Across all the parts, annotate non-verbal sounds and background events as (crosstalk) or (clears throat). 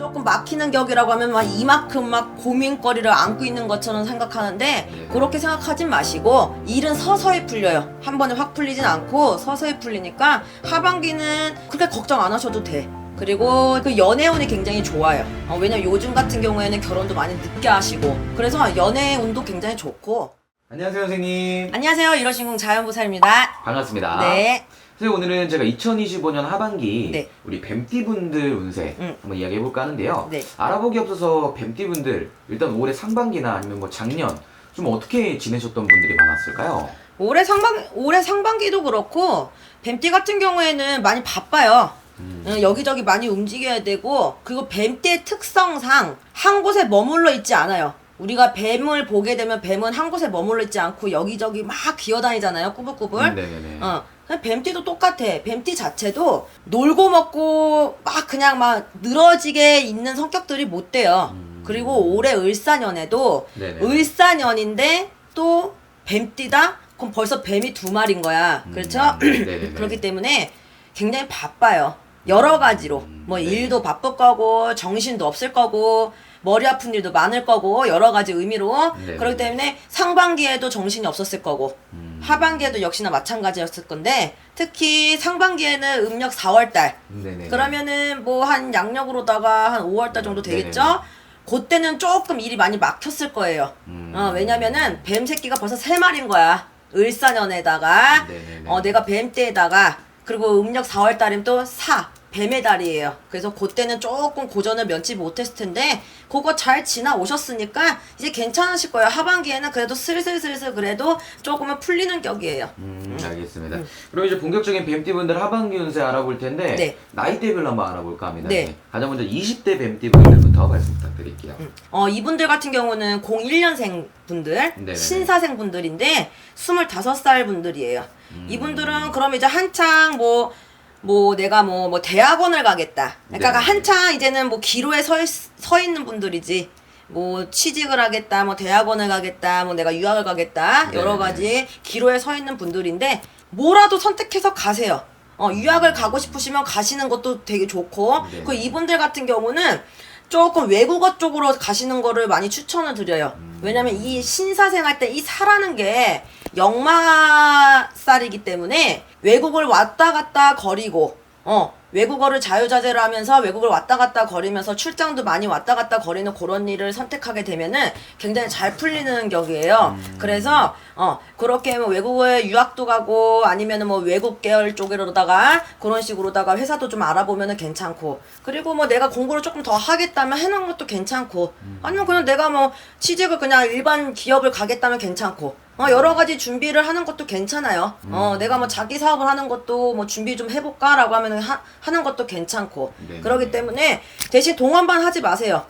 조금 막히는 격이라고 하면 막 이만큼 막 고민거리를 안고 있는 것처럼 생각하는데 네. 그렇게 생각하지 마시고 일은 서서히 풀려요. 한 번에 확 풀리진 않고 서서히 풀리니까 하반기는 그렇게 걱정 안 하셔도 돼. 그리고 그 연애운이 굉장히 좋아요. 어, 왜냐면 요즘 같은 경우에는 결혼도 많이 늦게 하시고 그래서 연애운도 굉장히 좋고 안녕하세요 선생님 안녕하세요 이러신궁 자연보살입니다. 반갑습니다 네. 선생님 오늘은 제가 2025년 하반기 네. 우리 뱀띠분들 운세 음. 한번 이야기해볼까 하는데요 네. 알아보기 없어서 뱀띠분들 일단 올해 상반기나 아니면 뭐 작년 좀 어떻게 지내셨던 분들이 많았을까요? 올해 상반 올해 상반기도 그렇고 뱀띠 같은 경우에는 많이 바빠요. 음. 어, 여기저기 많이 움직여야 되고 그리고 뱀띠의 특성상 한 곳에 머물러 있지 않아요. 우리가 뱀을 보게 되면 뱀은 한 곳에 머물러 있지 않고 여기저기 막 기어다니잖아요. 꾸불꾸불. 음, 네네네 어. 뱀띠도 똑같아. 뱀띠 자체도 놀고 먹고 막 그냥 막 늘어지게 있는 성격들이 못 돼요. 음. 그리고 올해 을사년에도 네네. 을사년인데 또 뱀띠다? 그럼 벌써 뱀이 두 마리인 거야. 그렇죠? (clears throat) 음. 그렇기 때문에 굉장히 바빠요. 여러 가지로. 음, 뭐 네. 일도 바쁠 거고, 정신도 없을 거고, 머리 아픈 일도 많을 거고, 여러 가지 의미로. 네. 그렇기 때문에 상반기에도 정신이 없었을 거고, 음. 하반기에도 역시나 마찬가지였을 건데, 특히 상반기에는 음력 4월달. 네네 그러면은 뭐 한 양력으로다가 한 5월달 정도 되겠죠? 네네네. 그때는 조금 일이 많이 막혔을 거예요. 음. 어, 왜냐면은 뱀 새끼가 벌써 세 마리인 거야. 을사년에다가 네네네. 어, 내가 뱀 때에다가 그리고 음력 4월 달이면 또 사. 뱀의 달이에요. 그래서 그때는 조금 고전을 면치 못했을 텐데 그거 잘 지나오셨으니까 이제 괜찮으실 거예요. 하반기에는 그래도 슬슬슬슬 그래도 조금은 풀리는 격이에요. 음, 알겠습니다. 그럼 이제 본격적인 뱀띠분들 하반기 운세 알아볼 텐데 네. 나이대별로 한번 알아볼까 합니다. 네. 가장 먼저 20대 뱀띠분들부터 말씀 부탁드릴게요. 어, 이분들 같은 경우는 01년생 분들, 네네네. 신사생 분들인데 25살 분들이에요. 음. 이분들은 그럼 이제 한창 뭐, 뭐 내가 뭐, 뭐 대학원을 가겠다. 그러니까 네네네. 한창 이제는 뭐 기로에 서, 있, 서 있는 분들이지. 뭐 취직을 하겠다, 뭐 대학원을 가겠다, 뭐 내가 유학을 가겠다, 여러 네네네. 가지 기로에 서 있는 분들인데 뭐라도 선택해서 가세요. 어, 유학을 가고 싶으시면 가시는 것도 되게 좋고, 네네. 그 이분들 같은 경우는 조금 외국어 쪽으로 가시는 거를 많이 추천을 드려요. 왜냐면 이 신사생 할때이 사라는 게 역마살이기 때문에 외국을 왔다 갔다 거리고, 어, 외국어를 자유자재로 하면서 외국을 왔다 갔다 거리면서 출장도 많이 왔다 갔다 거리는 그런 일을 선택하게 되면은 굉장히 잘 풀리는 격이에요. 그래서 어 그렇게 뭐 외국에 유학도 가고 아니면은 뭐 외국 계열 쪽으로다가 그런 식으로다가 회사도 좀 알아보면은 괜찮고 그리고 뭐 내가 공부를 조금 더 하겠다면 해놓은 것도 괜찮고 아니면 그냥 내가 뭐 취직을 그냥 일반 기업을 가겠다면 괜찮고 어 여러 가지 준비를 하는 것도 괜찮아요. 어 내가 뭐 자기 사업을 하는 것도 뭐 준비 좀 해볼까라고 하면은 하, 하는 것도 괜찮고 네네. 그렇기 때문에 대신 동안반 하지 마세요.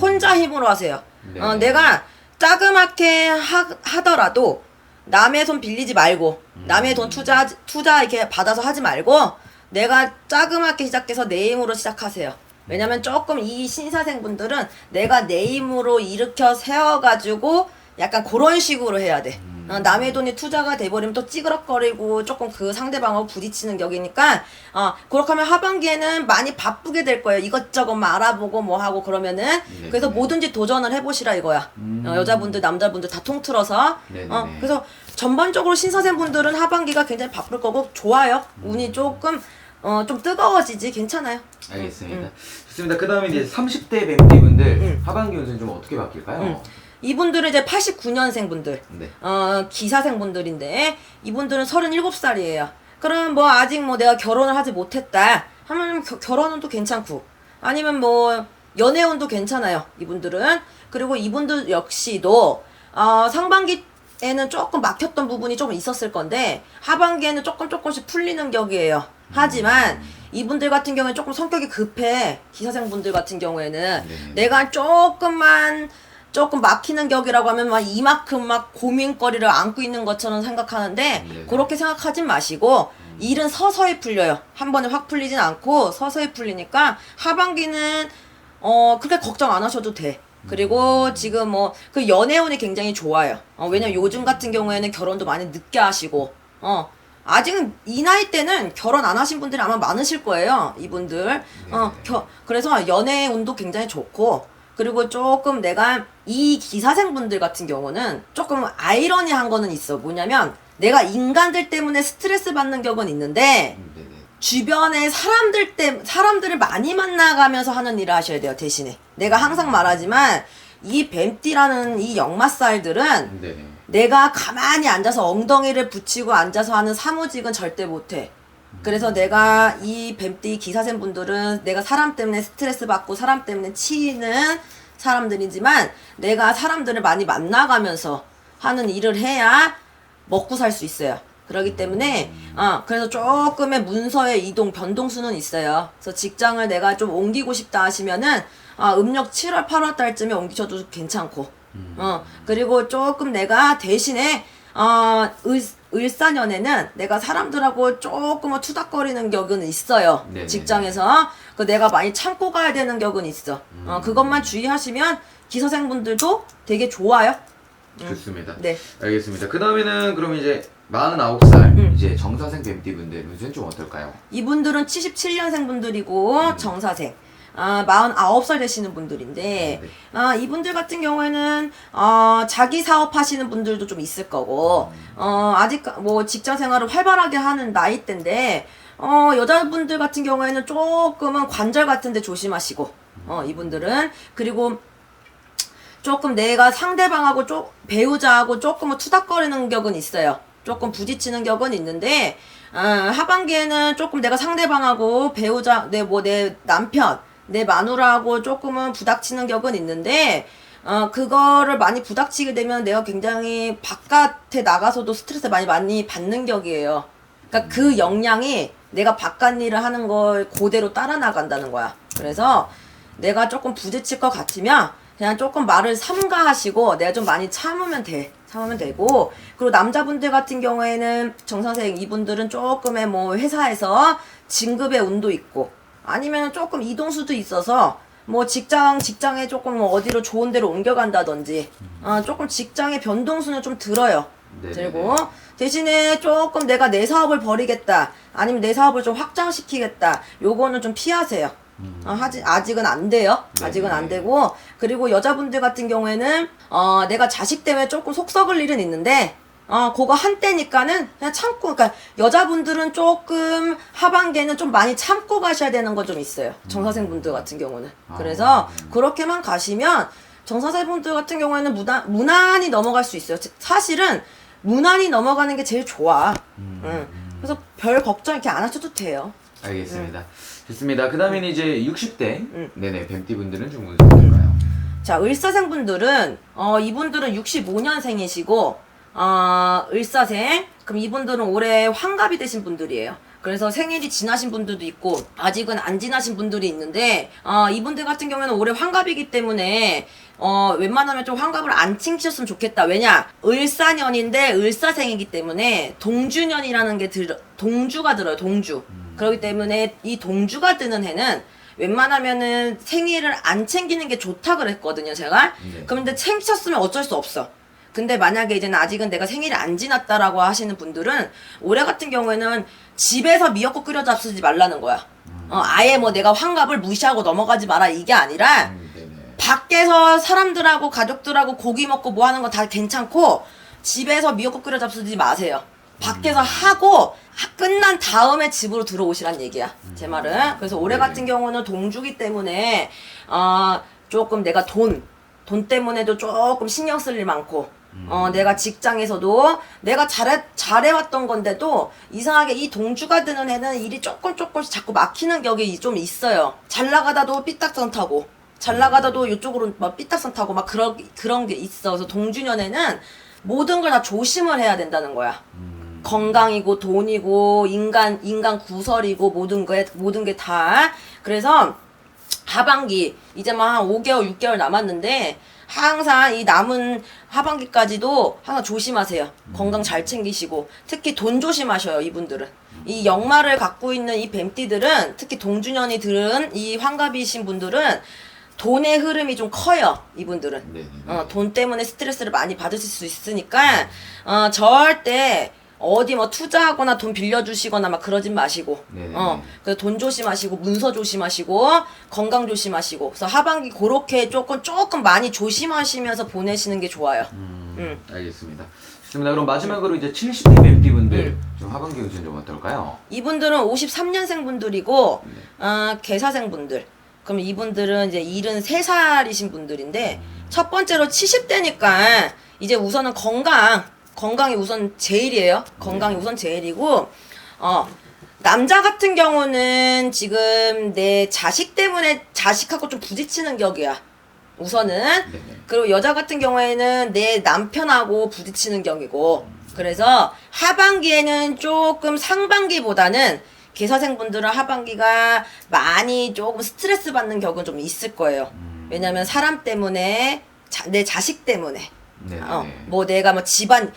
혼자 힘으로 하세요. 네. 어 내가 자그맣게 하, 하더라도 남의 손 빌리지 말고 남의 돈 투자 투자 이렇게 받아서 하지 말고 내가 자그맣게 시작해서 내 힘으로 시작하세요. 왜냐면 조금 이 신사생 분들은 내가 내 힘으로 일으켜 세워가지고 약간 그런 식으로 해야 돼. 어, 남의 돈이 투자가 돼버리면 또 찌그럭거리고 조금 그 상대방하고 부딪히는 격이니까 어, 그렇게 하면 하반기에는 많이 바쁘게 될 거예요. 이것저것 막 알아보고 뭐 하고 그러면은 그래서 네네. 뭐든지 도전을 해보시라 이거야. 음. 어, 여자분들 남자분들 다 통틀어서 네네네. 어, 그래서 전반적으로 신사생 분들은 하반기가 굉장히 바쁠 거고 좋아요. 음. 운이 조금 어, 좀 뜨거워지지 괜찮아요. 알겠습니다. 좋습니다. 그 다음에 이제 30대 뱀띠분들 음. 하반기 운세는 좀 어떻게 바뀔까요? 음. 이분들은 이제 89년생 분들, 네. 어, 기사생 분들인데, 이분들은 37살이에요. 그럼 뭐 아직 뭐 내가 결혼을 하지 못했다. 하면 겨- 결혼은 또 괜찮고, 아니면 뭐 연애운도 괜찮아요. 이분들은. 그리고 이분들 역시도, 어, 상반기 에는 조금 막혔던 부분이 좀 있었을 건데, 하반기에는 조금 조금씩 풀리는 격이에요. 하지만, 이분들 같은 경우에 조금 성격이 급해. 기사생 분들 같은 경우에는. 네네. 내가 조금만 조금 막히는 격이라고 하면 막 이만큼 막 고민거리를 안고 있는 것처럼 생각하는데 네네. 그렇게 생각하지 마시고 일은 서서히 풀려요. 한 번에 확 풀리진 않고 서서히 풀리니까 하반기는 어 그렇게 걱정 안 하셔도 돼. 그리고 지금 뭐 그 연애운이 굉장히 좋아요. 어, 왜냐면 요즘 같은 경우에는 결혼도 많이 늦게 하시고 어 아직은 이 나이 때는 결혼 안 하신 분들이 아마 많으실 거예요. 이분들. 어, 겨, 그래서 연애 운도 굉장히 좋고 그리고 조금 내가 이 기사생분들 같은 경우는 조금 아이러니한 거는 있어. 뭐냐면 내가 인간들 때문에 스트레스 받는 격은 있는데 음. 주변에 사람들 때 사람들을 많이 만나가면서 하는 일을 하셔야 돼요. 대신에 내가 항상 말하지만 이 뱀띠라는 이 역마살들은 네네. 내가 가만히 앉아서 엉덩이를 붙이고 앉아서 하는 사무직은 절대 못해. 그래서 내가 이 뱀띠 기사생 분들은 내가 사람 때문에 스트레스 받고 사람 때문에 치이는 사람들이지만 내가 사람들을 많이 만나가면서 하는 일을 해야 먹고 살 수 있어요. 그렇기 때문에 어 그래서 조금의 문서의 이동 변동수는 있어요. 그래서 직장을 내가 좀 옮기고 싶다 하시면은 아 음력 7월 8월 달쯤에 옮기셔도 괜찮고 어 그리고 조금 내가 대신에 어 을, 을사년에는 내가 사람들하고 조금은 투닥거리는 격은 있어요 네네. 직장에서 그 내가 많이 참고 가야 되는 격은 있어 어 그것만 주의하시면 기사생분들도 되게 좋아요 좋습니다. 네 알겠습니다. 그 다음에는 그럼 이제 49살 음. 이제 정사생 뱀띠분들 운세는 좀 어떨까요? 이분들은 77년생 분들이고 정사생 아, 49살 되시는 분들인데 네. 아, 이분들 같은 경우에는 어, 자기 사업 하시는 분들도 좀 있을 거고 어, 아직 뭐 직장 생활을 활발하게 하는 나이대인데 어, 여자분들 같은 경우에는 조금은 관절 같은 데 조심하시고 어, 이분들은 그리고 조금 내가 상대방하고 좀 배우자하고 조금은 투닥거리는 격은 있어요. 조금 부딪히는 격은 있는데 어, 하반기에는 조금 내가 상대방하고 배우자 내 뭐 내 남편 내 마누라하고 조금은 부닥치는 격은 있는데 어 그거를 많이 부닥치게 되면 내가 굉장히 바깥에 나가서도 스트레스 많이 많이 받는 격이에요. 그러니까 그 역량이 내가 바깥 일을 하는 걸 그대로 따라 나간다는 거야. 그래서 내가 조금 부딪힐 것 같으면 그냥 조금 말을 삼가하시고 내가 좀 많이 참으면 돼. 참으면 되고 그리고 남자분들 같은 경우에는 정선생 이분들은 조금의 뭐 회사에서 진급의 운도 있고 아니면 조금 이동수도 있어서 뭐 직장 직장에 조금 뭐 어디로 좋은 데로 옮겨간다든지 어, 조금 직장의 변동수는 좀 들어요. 네네네. 들고 대신에 조금 내가 내 사업을 벌이겠다 아니면 내 사업을 좀 확장시키겠다 요거는 좀 피하세요. 어, 하지, 아직은 안 돼요. 아직은 네네. 안 되고 그리고 여자분들 같은 경우에는 어, 내가 자식 때문에 조금 속 썩을 일은 있는데 어, 그거 한때니까는 그냥 참고, 그러니까 여자분들은 조금 하반기에는 좀 많이 참고 가셔야 되는 거 좀 있어요. 정사생분들 같은 경우는. 아. 그래서 그렇게만 가시면 정사생분들 같은 경우에는 무난, 무난히 넘어갈 수 있어요. 사실은 무난히 넘어가는 게 제일 좋아. 응. 그래서 별 걱정 이렇게 안 하셔도 돼요. 알겠습니다. 좋습니다. 그 다음에는 이제 60대 음. 네네 뱀띠 분들은 좀 운세 어떨까요? 자, 을사생분들은, 어, 이분들은 65년생이시고, 어, 을사생. 그럼 이분들은 올해 환갑이 되신 분들이에요. 그래서 생일이 지나신 분들도 있고, 아직은 안 지나신 분들이 있는데, 어, 이분들 같은 경우에는 올해 환갑이기 때문에, 어, 웬만하면 좀 환갑을 안 챙기셨으면 좋겠다. 왜냐? 을사년인데 을사생이기 때문에 동주년이라는 게 들, 동주가 들어요, 동주. 그렇기 때문에 이 동주가 뜨는 해는 웬만하면은 생일을 안 챙기는 게 좋다 그랬거든요, 제가. 네. 그런데 챙기셨으면 어쩔 수 없어. 근데 만약에 이제는 아직은 내가 생일이 안 지났다라고 하시는 분들은 올해 같은 경우에는 집에서 미역국 끓여 잡수지 말라는 거야. 어, 아예 뭐 내가 환갑을 무시하고 넘어가지 마라 이게 아니라 음. 밖에서 사람들하고 가족들하고 고기 먹고 뭐 하는 건 다 괜찮고 집에서 미역국 끓여 잡수지 마세요. 밖에서 하고 하- 끝난 다음에 집으로 들어오시란 얘기야. 제 말은. 그래서 올해. 같은 경우는 동주기 때문에 어 조금 내가 돈, 돈 때문에도 조금 신경 쓸 일 많고 어 내가 직장에서도 내가 잘해 잘해왔던 건데도 이상하게 이 동주가 드는 애는 일이 조금 조금씩 자꾸 막히는 격이 좀 있어요. 잘 나가다도 삐딱선 타고 잘 나가다도 이쪽으로 막 삐딱선 타고 막 그런 그런 게 있어. 그래서 동주년에는 모든 걸 다 조심을 해야 된다는 거야. 음, 건강이고 돈이고 인간 인간 구설이고 모든 게 모든 게 다 그래서 하반기 이제 막 한 5개월 6개월 남았는데 항상 이 남은 하반기까지도 항상 조심하세요. 건강 잘 챙기시고 특히 돈 조심하셔요 이분들은. 이 역마를 갖고 있는 이 뱀띠들은 특히 동주년이 들은 이 환갑이신 분들은 돈의 흐름이 좀 커요 이분들은. 네네. 어, 돈 때문에 스트레스를 많이 받으실 수 있으니까 어, 절대 어디 뭐 투자하거나 돈 빌려주시거나 막 그러진 마시고 네네네. 어 그래서 돈 조심하시고 문서 조심하시고 건강 조심하시고 그래서 하반기 그렇게 조금 조금 많이 조심하시면서 보내시는 게 좋아요. 음, 알겠습니다. 좋습니다. 그럼 마지막으로 이제 70대 뱀띠분들 좀 하반기 운세 좀 어떨까요? 이분들은 53년생 분들이고 네. 어, 개사생 분들. 그럼 이분들은 이제 73살이신 분들인데 첫 번째로 70대니까 이제 우선은 건강 건강이 우선 제일이에요. 건강이 우선 제일이고 어 남자 같은 경우는 지금 내 자식 때문에 자식하고 좀 부딪히는 격이야. 우선은 네네. 그리고 여자 같은 경우에는 내 남편하고 부딪히는 격이고 그래서 하반기에는 조금 상반기보다는 개사생분들은 하반기가 많이 조금 스트레스 받는 격은 좀 있을 거예요. 왜냐면 사람 때문에 자- 내 자식 때문에 네네. 어, 뭐 내가 뭐 집안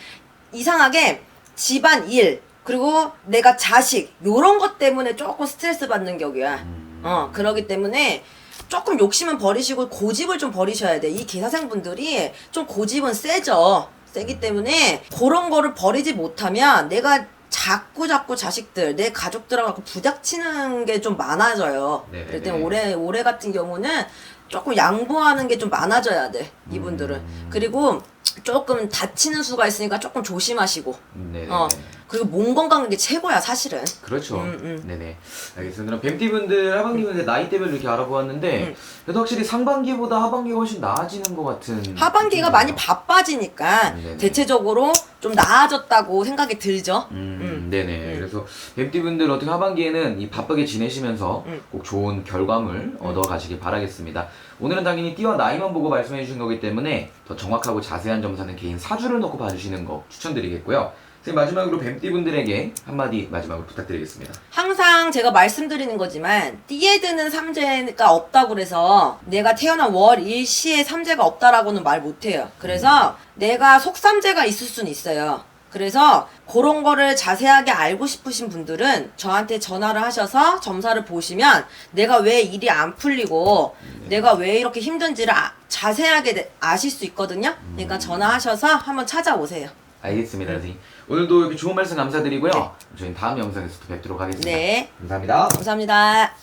이상하게 집안 일 그리고 내가 자식 요런 것 때문에 조금 스트레스 받는 격이야. 음. 어 그러기 때문에 조금 욕심은 버리시고 고집을 좀 버리셔야 돼. 이 개사생분들이 좀 고집은 세죠. 세기 때문에 그런 거를 버리지 못하면 내가 자꾸 자꾸 자식들 내 가족들하고 부닥치는 게 좀 많아져요. 네네네. 그럴 때 올해 올해 같은 경우는 조금 양보하는 게 좀 많아져야 돼 이분들은 음. 그리고 조금 다치는 수가 있으니까 조금 조심하시고 네네. 어 그리고 몸 건강한 게 최고야 사실은 그렇죠. 음, 음. 네네. 알겠습니다. 그럼 뱀띠분들 하반기 운세 나이대별로 이렇게 알아보았는데 음. 그래도 확실히 상반기보다 하반기가 훨씬 나아지는 것 같은. 하반기가 느낌이네요. 많이 바빠지니까 음, 네네. 대체적으로 좀 나아졌다고 생각이 들죠. 음, 네네. 그래서 뱀띠분들 어떻게 하반기에는 이 바쁘게 지내시면서 음. 꼭 좋은 결과물 얻어 가시길 바라겠습니다. 오늘은 당연히 띠와 나이만 보고 말씀해 주신 거기 때문에 더 정확하고 자세한 점사는 개인 사주를 넣고 봐주시는 거 추천드리겠고요. 선생님 마지막으로 뱀띠분들에게 한마디 마지막으로 부탁드리겠습니다. 항상 제가 말씀드리는 거지만 띠에 드는 삼재가 없다고 그래서 내가 태어난 월 일 시에 삼재가 없다라고는 말 못해요. 그래서 내가 속삼재가 있을 수는 있어요. 그래서 그런 거를 자세하게 알고 싶으신 분들은 저한테 전화를 하셔서 점사를 보시면 내가 왜 일이 안 풀리고 내가 왜 이렇게 힘든지를 아- 자세하게 내- 아실 수 있거든요. 그러니까 전화하셔서 한번 찾아오세요. 알겠습니다, 선생님. 오늘도 이렇게 좋은 말씀 감사드리고요. 저희는 다음 영상에서 또 뵙도록 하겠습니다. 네. 감사합니다. 감사합니다.